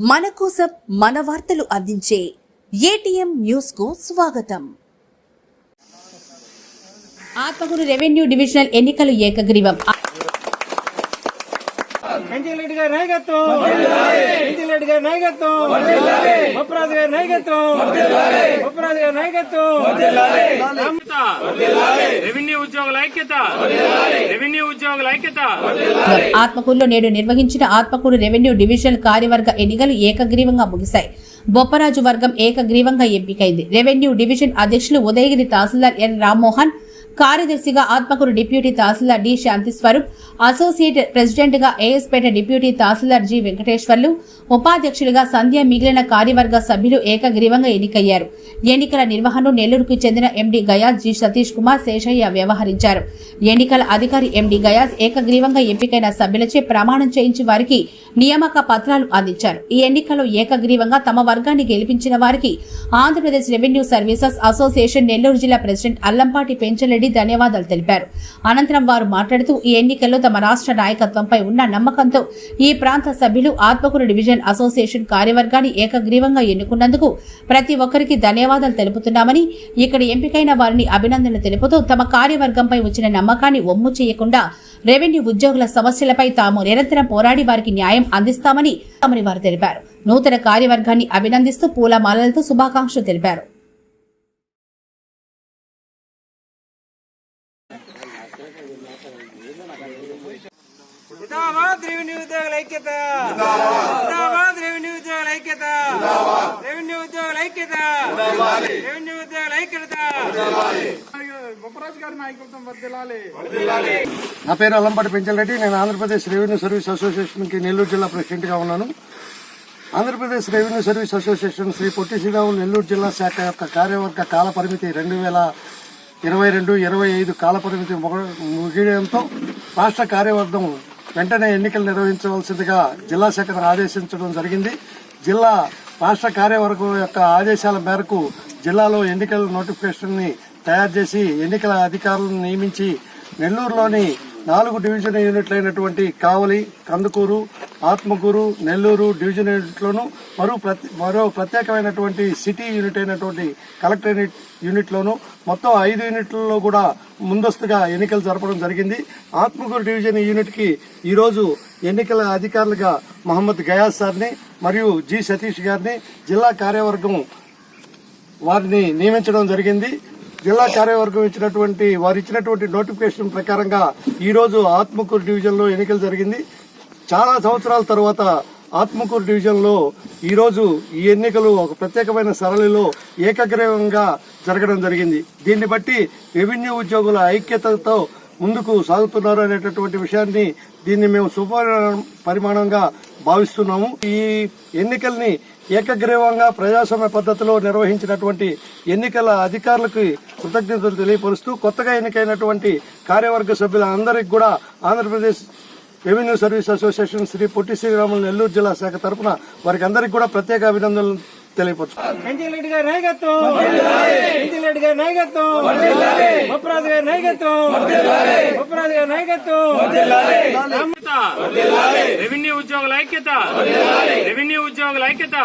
మన కోసం మన వార్తలు అందించే ఏటీఎం న్యూస్కు స్వాగతం. ఆత్మకూరు రెవెన్యూ డివిజనల్ ఎన్నికలు ఏకగ్రీవం. పెంచిరెడ్డి గారి నాయకత్వం. పెంచిరెడ్డి గారి నాయకత్వం. బొప్పరాజు గారి నాయకత్వం. బొప్పరాజు గారి నాయకత్వం. రెవెన్యూ ఉద్యోగుల ఐక్యత. రెవెన్యూ ఉద్యోగుల ఐక్యత. ఆత్మకూరులో నేడు నిర్వహించిన ఆత్మకూరు రెవెన్యూ డివిజనల్ కార్యవర్గ ఎన్నికలు ఏకగ్రీవంగా ముగిశాయి. బొప్పరాజు వర్గం ఏకగ్రీవంగా ఎంపికైంది. రెవెన్యూ డివిజన్ అధ్యక్షులు ఉదయగిరి తహసీల్దార్ ఎన్ రామ్మోహన్ కార్యదర్శిగా ఆత్మకూరు డిప్యూటీ తహసీల్దార్ డి శాంతి స్వరూప్ అసోసియేట్ ప్రెసిడెంట్గా ఏఎస్పేట డిప్యూటీ తహసీల్దార్ జి వెంకటేశ్వర్లు ఉపాధ్యక్షులుగా సంధ్య మిగిలిన కార్యవర్గ సభ్యులు ఏకగ్రీవంగా ఎన్నికయ్యారు. ఎన్నికల నిర్వహణను నెల్లూరుకు చెందిన ఎండి గయాజ్ జి సతీష్ కుమార్ శేషయ్య వ్యవహరించారు. ఎన్నికల అధికారి ఎండి గయాజ్ ఏకగ్రీవంగా ఎంపికైన సభ్యులచే ప్రమాణం చేయించి వారికి నియామక పత్రాలు అందించారు. ఈ ఎన్నికల్లో ఏకగ్రీవంగా తమ వర్గాన్ని గెలిపించిన వారికి Andhra Pradesh revenue services association Nellore జిల్లా ప్రెసిడెంట్ అల్లంపాటి పెంచలరెడ్డి ధన్యవాదాలు తెలిపారు. అనంతరం వారు మాట్లాడుతూ ఈ ఎన్నికల్లో తమ రాష్ట్ర నాయకత్వంపై ఉన్న నమ్మకంతో ఈ ప్రాంత సభ్యులు ఆత్మకూరు డివిజన్ అసోసియేషన్ కార్యవర్గాన్ని ఏకగ్రీవంగా ఎన్నుకున్నందుకు ప్రతి ఒక్కరికి ధన్యవాదాలు తెలుపుతున్నామని ఇక్కడ ఎంపికైన వారిని అభినందనలు తెలుపుతూ తమ కార్యవర్గంపై వచ్చిన నమ్మకాన్ని ఒమ్ము చేయకుండా రెవెన్యూ ఉద్యోగుల సమస్యలపై తాము నిరంతరం పోరాడి వారికి న్యాయం అందిస్తామని తమని వారు తెలిపారు. నూతన కార్యవర్గాన్ని అభినందిస్తూ పూలమాలలతో శుభాకాంక్షలు తెలిపారు. జిందాబాద్ రెవెన్యూ ఉద్యోగుల ఐక్యత. జిందాబాద్ రెవెన్యూ ఉద్యోగుల ఐక్యత. రెవెన్యూ ఉద్యోగుల ఐక్యత. రెవెన్యూ ఉద్యోగుల ఐక్యత. నా పేరు అల్లంపాటి పెంచలరెడ్డి. నేను ఆంధ్రప్రదేశ్ రెవెన్యూ సర్వీస్ అసోసియేషన్కి నెల్లూరు జిల్లా ప్రెసిడెంట్గా ఉన్నాను. Andhra Pradesh revenue service association Shri Potti Sriramulu Nellore జిల్లా శాఖ యొక్క కార్యవర్గ కాల పరిమితి రెండు వేల ఇరవై రెండు ఇరవై ఐదు కాల పరిమితి ముగియడంతో రాష్ట్ర కార్యవర్గం వెంటనే ఎన్నికలు నిర్వహించవలసిందిగా జిల్లా శాఖను ఆదేశించడం జరిగింది. జిల్లా రాష్ట్ర కార్యవర్గం యొక్క ఆదేశాల మేరకు జిల్లాలో ఎన్నికల నోటిఫికేషన్ని తయారు చేసి ఎన్నికల అధికారులను నియమించి నెల్లూరులోని నాలుగు డివిజన్ యూనిట్లైనటువంటి కావలి కందుకూరు ఆత్మకూరు నెల్లూరు డివిజన్ యూనిట్లోను మరో ప్రతి మరో ప్రత్యేకమైనటువంటి సిటీ యూనిట్ అయినటువంటి కలెక్టర్ యూనిట్లోను మొత్తం ఐదు యూనిట్లలో కూడా ముందస్తుగా ఎన్నికలు జరపడం జరిగింది. ఆత్మకూరు డివిజన్ యూనిట్కి ఈరోజు ఎన్నికల అధికారులుగా మహమ్మద్ గయాస్ సార్ని మరియు జి సతీష్ గారిని జిల్లా కార్యవర్గం వారిని నియమించడం జరిగింది. జిల్లా కార్యవర్గం ఇచ్చినటువంటి వారు ఇచ్చినటువంటి నోటిఫికేషన్ ప్రకారంగా ఈ రోజు ఆత్మకూరు డివిజన్లో ఎన్నికలు జరిగింది. చాలా సంవత్సరాల తర్వాత ఆత్మకూరు డివిజన్లో ఈరోజు ఈ ఎన్నికలు ఒక ప్రత్యేకమైన సరళిలో ఏకగ్రీవంగా జరగడం జరిగింది. దీన్ని బట్టి రెవెన్యూ ఉద్యోగుల ఐక్యతతో ముందుకు సాగుతున్నారు అనేటటువంటి విషయాన్ని దీన్ని మేము శుభ పరిమాణంగా భావిస్తున్నాము. ఈ ఎన్నికల్ని ఏకగ్రీవంగా ప్రజాస్వామ్య పద్ధతిలో నిర్వహించినటువంటి ఎన్నికల అధికారులకు కృతజ్ఞతలు తెలియపరుస్తూ కొత్తగా ఎన్నికైనటువంటి కార్యవర్గ సభ్యులందరికీ కూడా Andhra Pradesh revenue service association Shri Potti Sriramulu Nellore జిల్లా శాఖ తరపున వారికి అందరికీ కూడా ప్రత్యేక అభినందనలు తెలియపరచు పెంచిరెడ్డి గారి నాయకత్వం. పెంచిరెడ్డి గారి నాయకత్వం. బొప్పరాజు గారి నాయకత్వం. బొప్పరాజు గారి నాయకత్వం. రెవెన్యూ ఉద్యోగుల ఐక్యత. రెవెన్యూ ఉద్యోగుల ఐక్యత.